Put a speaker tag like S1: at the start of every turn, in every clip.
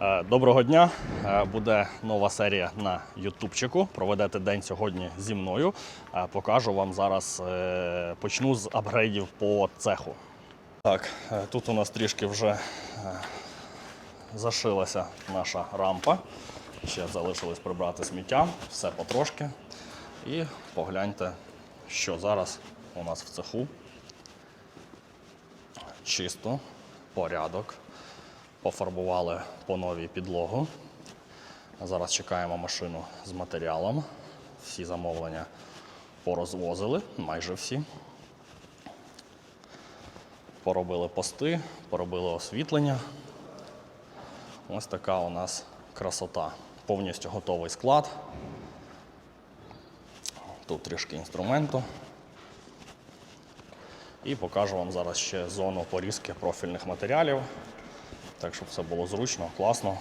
S1: Е, Доброго дня! Е, Буде нова серія на Ютубчику. Проведете день сьогодні зі мною. Е, Покажу вам зараз. Почну з апгрейдів по цеху. Так, тут у нас трішки вже зашилася наша рампа. Ще залишилось прибрати сміття, все потрошки. І погляньте, що зараз у нас в цеху. Чисто, порядок. Пофарбували по новій підлогу. Зараз чекаємо машину з матеріалом. Всі замовлення порозвозили, майже всі. Поробили пости, поробили освітлення. Ось така у нас красота. Повністю готовий склад. Тут трішки інструменту. І покажу вам зараз ще зону порізки профільних матеріалів. Так, щоб все було зручно, класно.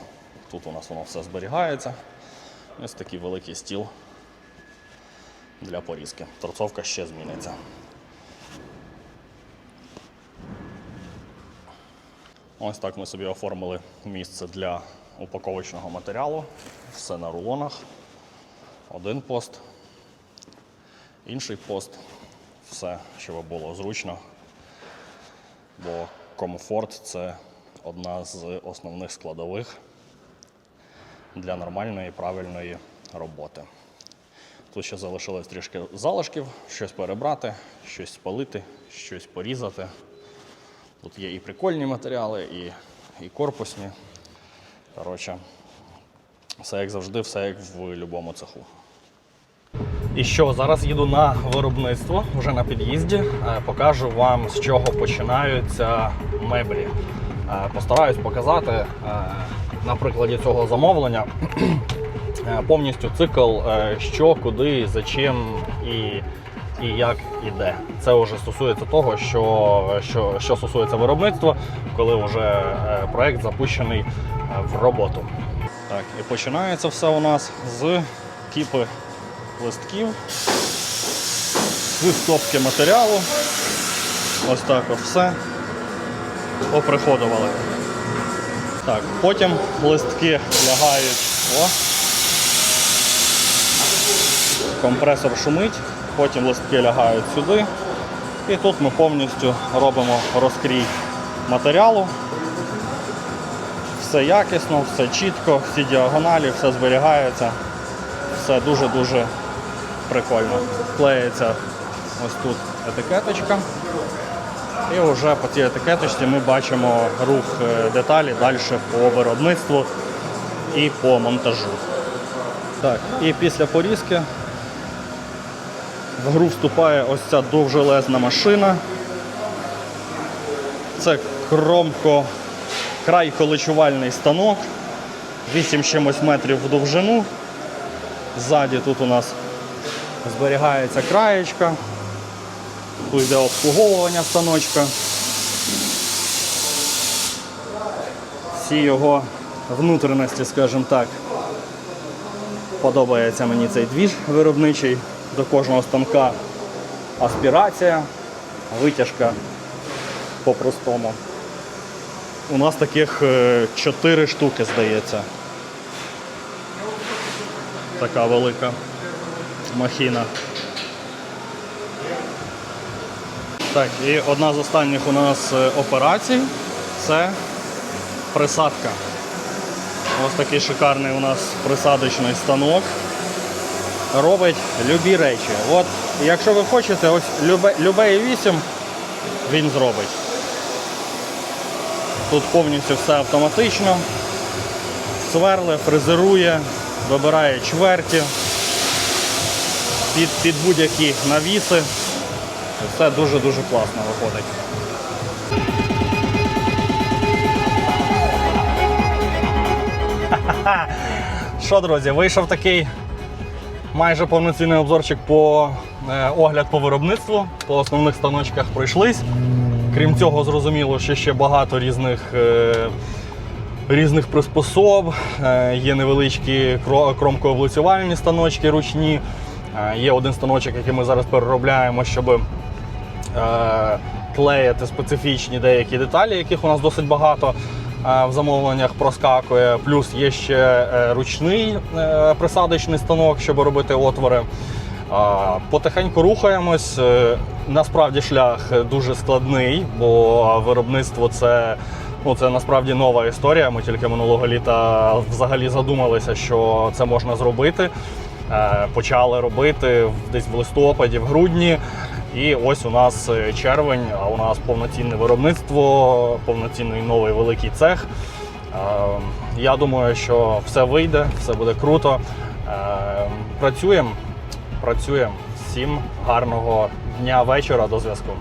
S1: Тут у нас воно все зберігається. Ось такий великий стіл для порізки. Торцовка ще зміниться. Ось так ми собі оформили місце для упаковочного матеріалу. Все на рулонах. Один пост, інший пост. Все, щоб було зручно. Бо комфорт це одна з основних складових для нормальної правильної роботи. Тут ще залишилось трішки залишків, щось перебрати, щось спалити, щось порізати. Тут є і прикольні матеріали, і, і корпусні. Коротше, все як завжди, все як в будь-якому цеху. І що, зараз їду на виробництво вже на під'їзді. Е, Покажу вам, з чого починаються меблі. Е, Постараюсь показати е, на прикладі цього замовлення е, повністю цикл, що, куди, за чим і, і як іде. Це вже стосується того, що, що, що стосується виробництва, коли вже проект запущений в роботу. Так, і починається все у нас з кіпи листків, з стопки матеріалу. Ось так от все оприходували. Так, потім листки лягають. О. Компресор шумить, потім листки лягають сюди. І тут ми повністю робимо розкрій матеріалу. Все якісно, все чітко, всі діагоналі, все зберігається. Все дуже-дуже прикольно. Клеїться ось тут етикеточка. І вже по цій етикеточці ми бачимо рух е, деталі далі по виробництву і по монтажу. Так, і після порізки в гру вступає ось ця довжелезна машина. Це кромко край количувальний станок, 8 чимось метрів в довжину. Ззаді тут у нас зберігається краєчка. Тут йде обслуговування станочка. Всі його внутрішності, скажімо так, подобається мені цей двіж виробничий. До кожного станка аспірація, витяжка по-простому. У нас таких 4 штуки, здається. Така велика махіна. Так, і одна з останніх у нас е, операцій це присадка. Ось такий шикарний у нас присадочний станок. Робить любі речі. От, якщо ви хочете, ось любе, любе 8 він зробить. Тут повністю все автоматично. Сверле, фрезерує, вибирає чверті під, під будь-які навіси. Все дуже-дуже класно виходить. Що, друзі, вийшов такий майже повноцінний обзорчик по е, огляд по виробництву. По основних станочках пройшлись. Крім цього, зрозуміло, що ще багато різних. е, Різних приспособ, Е, є невеличкі кро- кромкооблицювальні станочки ручні. Е, Є один станочок, який ми зараз переробляємо, щоб клеїти специфічні деякі деталі, яких у нас досить багато. е, в замовленнях проскакує. Плюс є ще е, ручний е, присадочний станок, щоб робити отвори. Потихеньку рухаємось. Е, Насправді шлях дуже складний, бо виробництво це, ну, це насправді нова історія. Ми тільки минулого літа взагалі задумалися, що це можна зробити. Е, Почали робити десь в листопаді, в грудні. І ось у нас е, червень, а у нас повноцінне виробництво, повноцінний новий великий цех. Е, Я думаю, що все вийде, все буде круто. Е, Працюємо, працюємо. Всім гарного дня, вечора, до зв'язку.